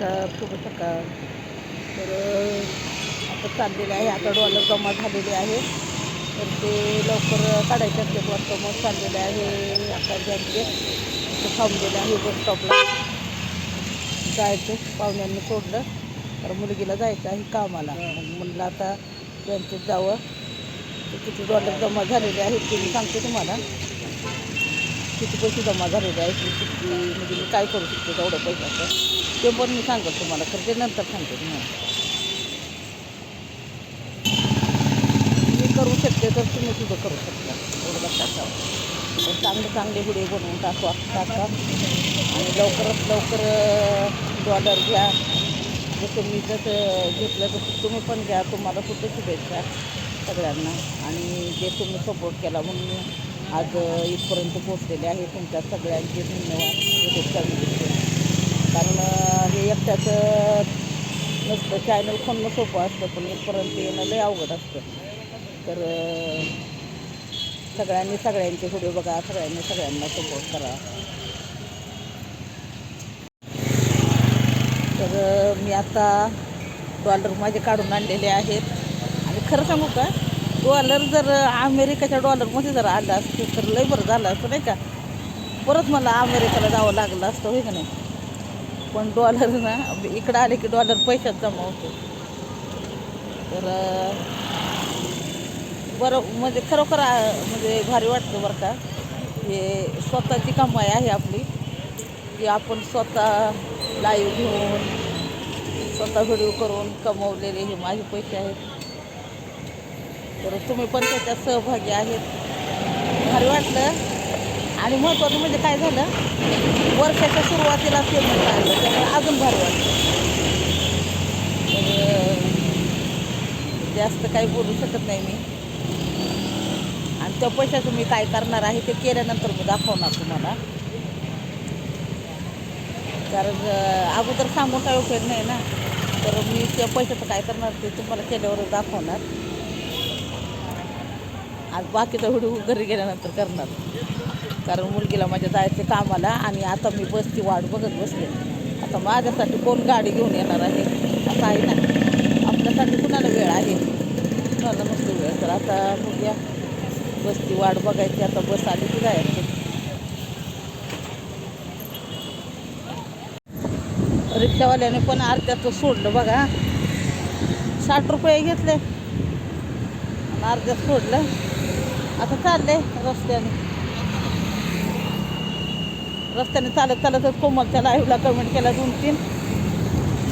नमस्कार शुभ सकाळ तर आता चाललेले आहे आता डॉलर जमा झालेले आहे. तर ते लवकर काढायचे असते वाटतं मग चाललेलं आहे. आता ज्यांचे इथं थांबलेलं आहे बस स्टॉपला. जायचं पाहुण्यांनी सोडलं. तर मुलगीला जायचं आहे कामाला. मग म्हणलं आता ज्यांचे जावं किती डॉलर जमा झालेले आहेत ते मी सांगते तुम्हाला. किती पैसे जमा झालेले आहेत किती म्हणजे मी काय करू शकते तेवढं पैशाचं ते पण मी सांगत तुम्हाला तर ते नंतर सांगते मी करू शकते तर तुम्ही सुद्धा करू शकता. एवढं लक्षात ठेवा. चांगले चांगले व्हिडिओ बनवून टाकवा टाका आणि लवकरात लवकर डॉलर घ्या. जसं मी जसं घेतलं तसं तुम्ही पण घ्या. तुम्हाला सुद्धा शुभेच्छा सगळ्यांना. आणि जे तुम्ही सपोर्ट केला म्हणून आज इथपर्यंत पोचलेले आहे तुमच्या सगळ्यांचे धन्यवाद. कारण हे एकट्याचं नसतं चॅनल खोलणं सोपं असतं पण इथपर्यंत येणं लय अवघड असतं. तर सगळ्यांनी सगळ्यांचे व्हिडिओ बघा सगळ्यांनी सगळ्यांना सपोर्ट करा. तर मी आता डॉलर माझे काढून आणलेले आहेत. आणि खरं सांगू का? डॉलर जर अमेरिकेच्या डॉलरमध्ये जर आलं असतं तर लय बरं झालं असतं नाही का? परत मला अमेरिकेला जावं लागलं असतं होय का नाही? पण डॉलर ना इकडं आले की डॉलर पैशात जमा होतो. तर बरं म्हणजे खरोखर म्हणजे भारी वाटतं बरं का? हे स्वतःची कमाई आहे आपली. की आपण स्वतः लाईव्ह घेऊन स्वतः व्हिडिओ करून कमवलेले हे माझे पैसे आहेत. तर तुम्ही पण त्याच्यात सहभागी आहेत. भारी वाटलं. आणि महत्त्वाचं म्हणजे काय झालं? वर्षाच्या सुरुवातीला पेमेंट आलं. त्यामुळे अजून भारी वाटलं. जास्त काही बोलू शकत नाही मी. आणि त्या पैशाचं मी काय करणार आहे ते केल्यानंतर मी दाखवणार तुम्हाला. कारण अगोदर सांगून काय उपयोग नाही ना. तर मी त्या पैशाचं काय करणार ते तुम्हाला केल्यावरच दाखवणार. आज बाकीचा हुडू घरी गेल्यानंतर करणार. कारण मुलगीला माझ्या जायचं कामाला आणि आता मी बसची वाट बघत बसले. आता माझ्यासाठी कोण गाडी घेऊन येणार आहे? असं आहे ना. आपल्यासाठी कुणाला वेळ आहे? कुणाला नसतो वेळ. तर आता बघूया. बसची वाट बघायची. आता बस आली की जायचं. रिक्षावाल्याने पण अर्ध्याचं सोडलं बघा. साठ रुपये घेतले. आणि अर्ध्यात सोडलं. आता चालले रस्त्याने. रस्त्याने चालत चालतच कोमलच्या लाईव्हला कमेंट केला दोन तीन.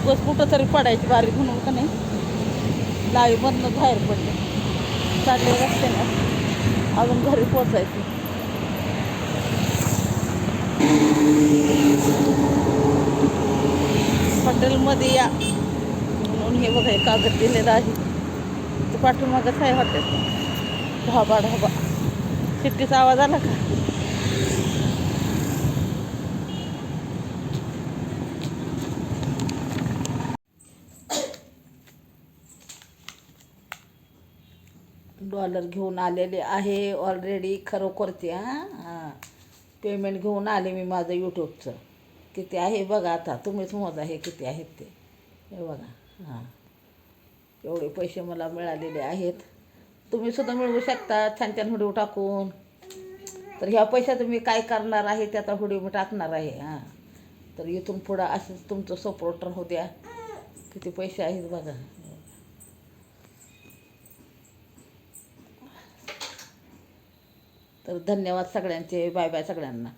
बस कुठं तरी पडायची बारीक म्हणून का नाही? लाईव्हमधनं बाहेर पडले. चालले रस्त्याने. अजून घरी पोचायची हॉटेलमध्ये या. म्हणून हे बघा हे कागद दिलेलं आहे. ते पाठवून पाठीमागच आहे हॉटेल. ढाबा ढाबा. शिट्टीचा आवाज आला का? डॉलर घेऊन आलेले आहे ऑलरेडी खरोखरचे हां? हां. पेमेंट घेऊन आले मी माझं यूट्यूबचं किती आहे बघा आता. तुम्हीच मोजा हे किती आहेत ते. हे बघा. हां. एवढे पैसे मला मिळालेले आहेत. तुम्ही सुद्धा मिळवू शकता. छान छान हुडीव टाकून. तर ह्या पैशात मी काय करणार आहे त्याचा हुडीव मी टाकणार आहे. हां. तर इथून पुढं असंच तुमचं सपोर्टर राहू द्या. किती पैसे आहेत बघा. तर धन्यवाद सगळ्यांचे. बाय बाय सगळ्यांना.